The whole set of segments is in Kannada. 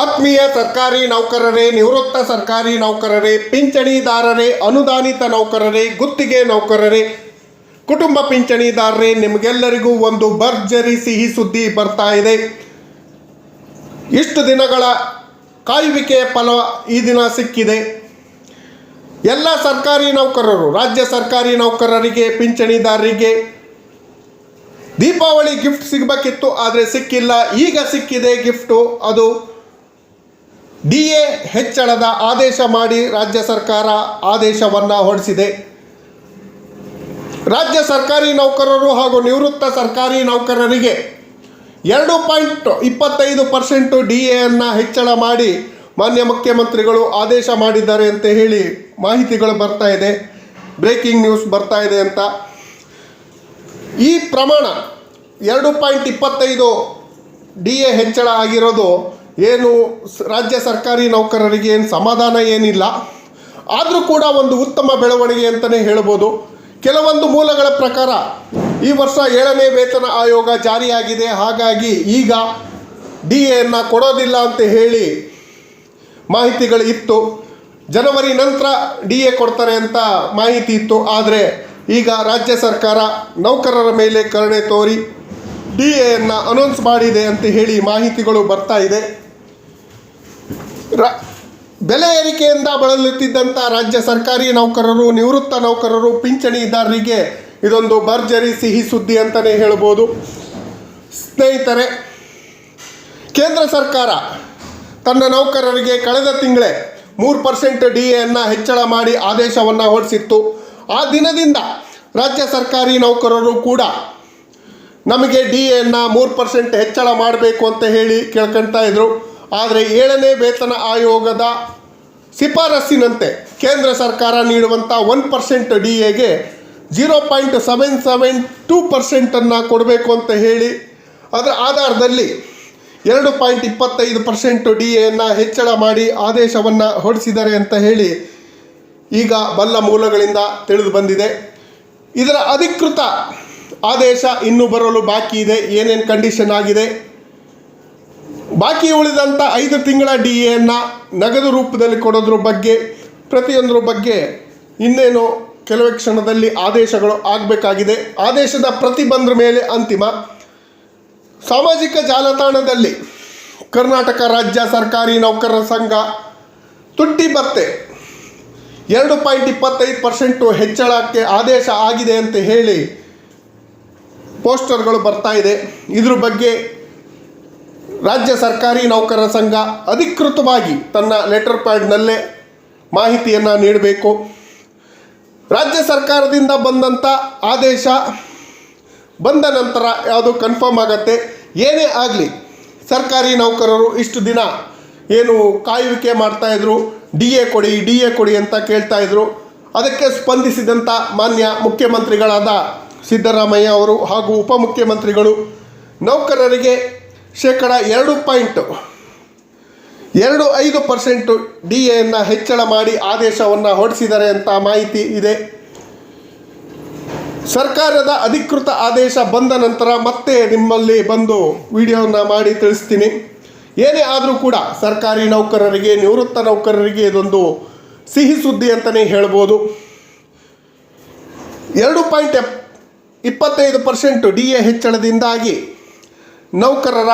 ಆತ್ಮೀಯ ಸರ್ಕಾರಿ ನೌಕರರೇ, ನಿವೃತ್ತ ಸರ್ಕಾರಿ ನೌಕರರೇ, ಪಿಂಚಣಿದಾರರೇ, ಅನುದಾನಿತ ನೌಕರರೇ, ಗುತ್ತಿಗೆ ನೌಕರರೇ, ಕುಟುಂಬ ಪಿಂಚಣಿದಾರರೇ, ನಿಮಗೆಲ್ಲರಿಗೂ ಒಂದು ಭರ್ಜರಿ ಸಿಹಿ ಸುದ್ದಿ ಬರ್ತಾ ಇದೆ. ಇಷ್ಟು ದಿನಗಳ ಕಾಯುವಿಕೆಯ ಫಲ ಈ ದಿನ ಸಿಕ್ಕಿದೆ. ಎಲ್ಲ ಸರ್ಕಾರಿ ನೌಕರರು, ರಾಜ್ಯ ಸರ್ಕಾರಿ ನೌಕರರಿಗೆ, ಪಿಂಚಣಿದಾರರಿಗೆ ದೀಪಾವಳಿ ಗಿಫ್ಟ್ ಸಿಗಬೇಕಿತ್ತು, ಆದರೆ ಸಿಕ್ಕಿಲ್ಲ. ಈಗ ಸಿಕ್ಕಿದೆ ಗಿಫ್ಟು, ಅದು ಡಿ ಎ ಹೆಚ್ಚಳದ ಆದೇಶ ಮಾಡಿ ರಾಜ್ಯ ಸರ್ಕಾರ ಆದೇಶವನ್ನು ಹೊರಡಿಸಿದೆ. ರಾಜ್ಯ ಸರ್ಕಾರಿ ನೌಕರರು ಹಾಗೂ ನಿವೃತ್ತ ಸರ್ಕಾರಿ ನೌಕರರಿಗೆ ಎರಡು ಪಾಯಿಂಟ್ ಇಪ್ಪತ್ತೈದು ಪರ್ಸೆಂಟು ಡಿ ಎಯನ್ನು ಹೆಚ್ಚಳ ಮಾಡಿ ಮಾನ್ಯ ಮುಖ್ಯಮಂತ್ರಿಗಳು ಆದೇಶ ಮಾಡಿದ್ದಾರೆ ಅಂತ ಹೇಳಿ ಮಾಹಿತಿಗಳು ಬರ್ತಾ ಇದೆ. ಬ್ರೇಕಿಂಗ್ ನ್ಯೂಸ್ ಬರ್ತಾ ಇದೆ ಅಂತ. ಈ ಪ್ರಮಾಣ ಎರಡು ಪಾಯಿಂಟ್ ಇಪ್ಪತ್ತೈದು ಡಿ ಎ ಹೆಚ್ಚಳ ಆಗಿರೋದು ಏನು ರಾಜ್ಯ ಸರ್ಕಾರಿ ನೌಕರರಿಗೆ ಏನು ಸಮಾಧಾನ ಏನಿಲ್ಲ, ಆದರೂ ಕೂಡ ಒಂದು ಉತ್ತಮ ಬೆಳವಣಿಗೆ ಅಂತಲೇ ಹೇಳ್ಬೋದು. ಕೆಲವೊಂದು ಮೂಲಗಳ ಪ್ರಕಾರ ಈ ವರ್ಷ ಏಳನೇ ವೇತನ ಆಯೋಗ ಜಾರಿಯಾಗಿದೆ. ಹಾಗಾಗಿ ಈಗ ಡಿ ಎನ್ನು ಕೊಡೋದಿಲ್ಲ ಅಂತ ಹೇಳಿ ಮಾಹಿತಿಗಳು ಇತ್ತು. ಜನವರಿ ನಂತರ ಡಿ ಎ ಕೊಡ್ತಾರೆ ಅಂತ ಮಾಹಿತಿ ಇತ್ತು. ಆದರೆ ಈಗ ರಾಜ್ಯ ಸರ್ಕಾರ ನೌಕರರ ಮೇಲೆ ಕರುಣೆ ತೋರಿ ಡಿ ಎಯನ್ನು ಅನೌನ್ಸ್ ಮಾಡಿದೆ ಅಂತ ಹೇಳಿ ಮಾಹಿತಿಗಳು ಬರ್ತಾ ಇದೆ. ರ, ಬೆಲೆ ಏರಿಕೆಯಿಂದ ಬಳಲುತ್ತಿದ್ದಂಥ ರಾಜ್ಯ ಸರ್ಕಾರಿ ನೌಕರರು, ನಿವೃತ್ತ ನೌಕರರು, ಪಿಂಚಣಿದಾರರಿಗೆ ಇದೊಂದು ಭರ್ಜರಿ ಸಿಹಿ ಸುದ್ದಿ ಅಂತಲೇ ಹೇಳ್ಬೋದು. ಸ್ನೇಹಿತರೆ, ಕೇಂದ್ರ ಸರ್ಕಾರ ತನ್ನ ನೌಕರರಿಗೆ ಕಳೆದ ತಿಂಗಳೇ ಮೂರು ಪರ್ಸೆಂಟ್ ಡಿ ಎನ್ನು ಹೆಚ್ಚಳ ಮಾಡಿ ಆದೇಶವನ್ನು ಹೊರಡಿಸಿತ್ತು. ಆ ದಿನದಿಂದ ರಾಜ್ಯ ಸರ್ಕಾರಿ ನೌಕರರು ಕೂಡ ನಮಗೆ ಡಿ ಎನ್ನು ಮೂರು ಪರ್ಸೆಂಟ್ ಹೆಚ್ಚಳ ಮಾಡಬೇಕು ಅಂತ ಹೇಳಿ ಕೇಳ್ಕೊಳ್ತಾ ಇದ್ರು. ಆದರೆ ಏಳನೇ ವೇತನ ಆಯೋಗದ ಶಿಫಾರಸ್ಸಿನಂತೆ ಕೇಂದ್ರ ಸರ್ಕಾರ ನೀಡುವಂಥ ಒನ್ ಪರ್ಸೆಂಟ್ ಡಿ ಎಗೆ zero point seven seven two ಪರ್ಸೆಂಟನ್ನು ಕೊಡಬೇಕು ಅಂತ ಹೇಳಿ, ಅದರ ಆಧಾರದಲ್ಲಿ ಎರಡು ಪಾಯಿಂಟ್ ಇಪ್ಪತ್ತೈದು ಪರ್ಸೆಂಟ್ ಡಿ ಎಯನ್ನು ಹೆಚ್ಚಳ ಮಾಡಿ ಆದೇಶವನ್ನು ಹೊರಡಿಸಿದ್ದಾರೆ ಅಂತ ಹೇಳಿ ಈಗ ಬಲ್ಲ ಮೂಲಗಳಿಂದ ತಿಳಿದು ಬಂದಿದೆ. ಇದರ ಅಧಿಕೃತ ಆದೇಶ ಇನ್ನೂ ಬರಲು ಬಾಕಿ ಇದೆ. ಏನೇನು ಕಂಡೀಷನ್ ಆಗಿದೆ? ಬಾಕಿ ಉಳಿದಂಥ ಐದು ತಿಂಗಳ ಡಿ ಎನ್ನು ನಗದು ರೂಪದಲ್ಲಿ ಕೊಡೋದ್ರ ಬಗ್ಗೆ, ಪ್ರತಿಯೊಂದರ ಬಗ್ಗೆ ಇನ್ನೇನು ಕೆಲವೇ ಕ್ಷಣದಲ್ಲಿ ಆದೇಶಗಳು ಆಗಬೇಕಾಗಿದೆ. ಆದೇಶದ ಪ್ರತಿ ಬಂದ್ರ ಮೇಲೆ ಅಂತಿಮ. ಸಾಮಾಜಿಕ ಜಾಲತಾಣದಲ್ಲಿ ಕರ್ನಾಟಕ ರಾಜ್ಯ ಸರ್ಕಾರಿ ನೌಕರರ ಸಂಘ ತುಟ್ಟಿ ಬತ್ತೆ ಎರಡು ಪಾಯಿಂಟ್ ಇಪ್ಪತ್ತೈದು ಪರ್ಸೆಂಟು ಹೆಚ್ಚಳಕ್ಕೆ ಆದೇಶ ಆಗಿದೆ ಅಂತ ಹೇಳಿ ಪೋಸ್ಟರ್ಗಳು ಬರ್ತಾ ಇದೆ. ಇದ್ರ ಬಗ್ಗೆ ರಾಜ್ಯ ಸರ್ಕಾರಿ ನೌಕರರ ಸಂಘ ಅಧಿಕೃತವಾಗಿ ತನ್ನ ಲೆಟರ್ ಪ್ಯಾಡ್ನಲ್ಲೇ ಮಾಹಿತಿಯನ್ನು ನೀಡಬೇಕು. ರಾಜ್ಯ ಸರ್ಕಾರದಿಂದ ಬಂದಂಥ ಆದೇಶ ಬಂದ ನಂತರ ಯಾವುದು ಕನ್ಫರ್ಮ್ ಆಗತ್ತೆ? ಏನೇ ಆಗಲಿ, ಸರ್ಕಾರಿ ನೌಕರರು ಇಷ್ಟು ದಿನ ಏನು ಕಾಯುವಿಕೆ ಮಾಡ್ತಾಯಿದ್ರು ಡಿ ಎ ಕೊಡಿ, ಡಿ ಎ ಕೊಡಿ ಅಂತ ಕೇಳ್ತಾ ಇದ್ರು. ಅದಕ್ಕೆ ಸ್ಪಂದಿಸಿದಂಥ ಮಾನ್ಯ ಮುಖ್ಯಮಂತ್ರಿಗಳಾದ ಸಿದ್ದರಾಮಯ್ಯ ಅವರು ಹಾಗೂ ಉಪಮುಖ್ಯಮಂತ್ರಿಗಳು ನೌಕರರಿಗೆ ಶೇಕಡ ಎರಡು ಪಾಯಿಂಟ್ ಎರಡು ಐದು ಪರ್ಸೆಂಟು ಡಿ ಎಯನ್ನು ಹೆಚ್ಚಳ ಮಾಡಿ ಆದೇಶವನ್ನು ಹೊರಡಿಸಿದ್ದಾರೆ ಅಂತ ಮಾಹಿತಿ ಇದೆ. ಸರ್ಕಾರದ ಅಧಿಕೃತ ಆದೇಶ ಬಂದ ನಂತರ ಮತ್ತೆ ನಿಮ್ಮಲ್ಲಿ ಬಂದು ವಿಡಿಯೋನ ಮಾಡಿ ತಿಳಿಸ್ತೀನಿ. ಏನೇ ಆದರೂ ಕೂಡ ಸರ್ಕಾರಿ ನೌಕರರಿಗೆ, ನಿವೃತ್ತ ನೌಕರರಿಗೆ ಇದೊಂದು ಸಿಹಿ ಸುದ್ದಿ ಅಂತಲೇ ಹೇಳ್ಬೋದು. ಎರಡು ಪಾಯಿಂಟ್ ಎಪ್ ಇಪ್ಪತ್ತೈದು ಪರ್ಸೆಂಟು ಡಿ ಎ ಹೆಚ್ಚಳದಿಂದಾಗಿ ನೌಕರರ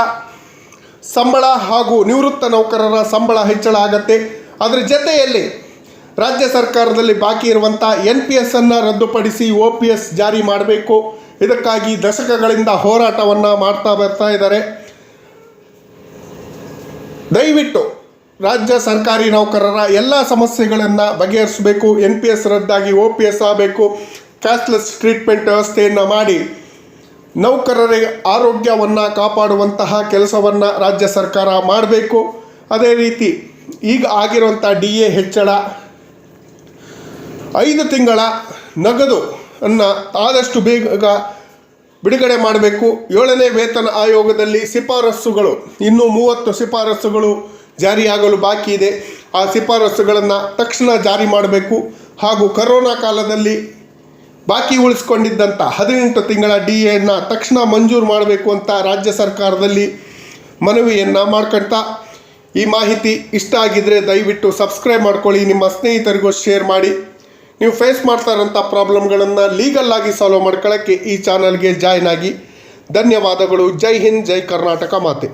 ಸಂಬಳ ಹಾಗೂ ನಿವೃತ್ತ ನೌಕರರ ಸಂಬಳ ಹೆಚ್ಚಳ ಆಗತ್ತೆ. ಅದರ ಜೊತೆಯಲ್ಲಿ ರಾಜ್ಯ ಸರ್ಕಾರದಲ್ಲಿ ಬಾಕಿ ಇರುವಂಥ ಎನ್ ಪಿ ಎಸ್ ಅನ್ನು ರದ್ದುಪಡಿಸಿ ಒ ಪಿ ಎಸ್ ಜಾರಿ ಮಾಡಬೇಕು. ಇದಕ್ಕಾಗಿ ದಶಕಗಳಿಂದ ಹೋರಾಟವನ್ನು ಮಾಡ್ತಾ ಬರ್ತಾ ಇದ್ದಾರೆ. ದಯವಿಟ್ಟು ರಾಜ್ಯ ಸರ್ಕಾರಿ ನೌಕರರ ಎಲ್ಲ ಸಮಸ್ಯೆಗಳನ್ನು ಬಗೆಹರಿಸಬೇಕು. ಎನ್ ಪಿ ಎಸ್ ರದ್ದಾಗಿ ಒ ಪಿ ಎಸ್ ಆಗಬೇಕು. ಕ್ಯಾಶ್ಲೆಸ್ ಟ್ರೀಟ್ಮೆಂಟ್ ವ್ಯವಸ್ಥೆಯನ್ನು ಮಾಡಿ ನೌಕರರಿಗೆ ಆರೋಗ್ಯವನ್ನು ಕಾಪಾಡುವಂತಹ ಕೆಲಸವನ್ನು ರಾಜ್ಯ ಸರ್ಕಾರ ಮಾಡಬೇಕು. ಅದೇ ರೀತಿ ಈಗ ಆಗಿರುವಂಥ ಡಿ ಎ ಹೆಚ್ಚಳ, ಐದು ತಿಂಗಳ ನಗದು ಅನ್ನು ಆದಷ್ಟು ಬೇಗ ಬಿಡುಗಡೆ ಮಾಡಬೇಕು. ಏಳನೇ ವೇತನ ಆಯೋಗದಲ್ಲಿ ಶಿಫಾರಸ್ಸುಗಳು, ಇನ್ನೂ ಮೂವತ್ತು ಶಿಫಾರಸ್ಸುಗಳು ಜಾರಿಯಾಗಲು ಬಾಕಿ ಇದೆ. ಆ ಶಿಫಾರಸ್ಸುಗಳನ್ನು ತಕ್ಷಣ ಜಾರಿ ಮಾಡಬೇಕು. ಹಾಗೂ ಕರೋನಾ ಕಾಲದಲ್ಲಿ ಬಾಕಿ ಉಳಿಸ್ಕೊಂಡಿದ್ದಂಥ ಹದಿನೆಂಟು ತಿಂಗಳ ಡಿ ಎನ್ನು ತಕ್ಷಣ ಮಂಜೂರು ಮಾಡಬೇಕು ಅಂತ ರಾಜ್ಯ ಸರ್ಕಾರದಲ್ಲಿ ಮನವಿಯನ್ನು ಮಾಡ್ಕೊಳ್ತಾ ಈ ಮಾಹಿತಿ ಇಷ್ಟ ಆಗಿದ್ದರೆ ದಯವಿಟ್ಟು ಸಬ್ಸ್ಕ್ರೈಬ್ ಮಾಡ್ಕೊಳ್ಳಿ, ನಿಮ್ಮ ಸ್ನೇಹಿತರಿಗೂ ಶೇರ್ ಮಾಡಿ. ನೀವು ಫೇಸ್ ಮಾಡ್ತಾ ಇರೋಂಥ ಪ್ರಾಬ್ಲಮ್ಗಳನ್ನು ಲೀಗಲ್ಲಾಗಿ ಸಾಲ್ವ್ ಮಾಡ್ಕೊಳ್ಳೋಕ್ಕೆ ಈ ಚಾನಲ್ಗೆ ಜಾಯ್ನ್ ಆಗಿ. ಧನ್ಯವಾದಗಳು, ಜೈ ಹಿಂದ್, ಜೈ ಕರ್ನಾಟಕ ಮಾತೆ.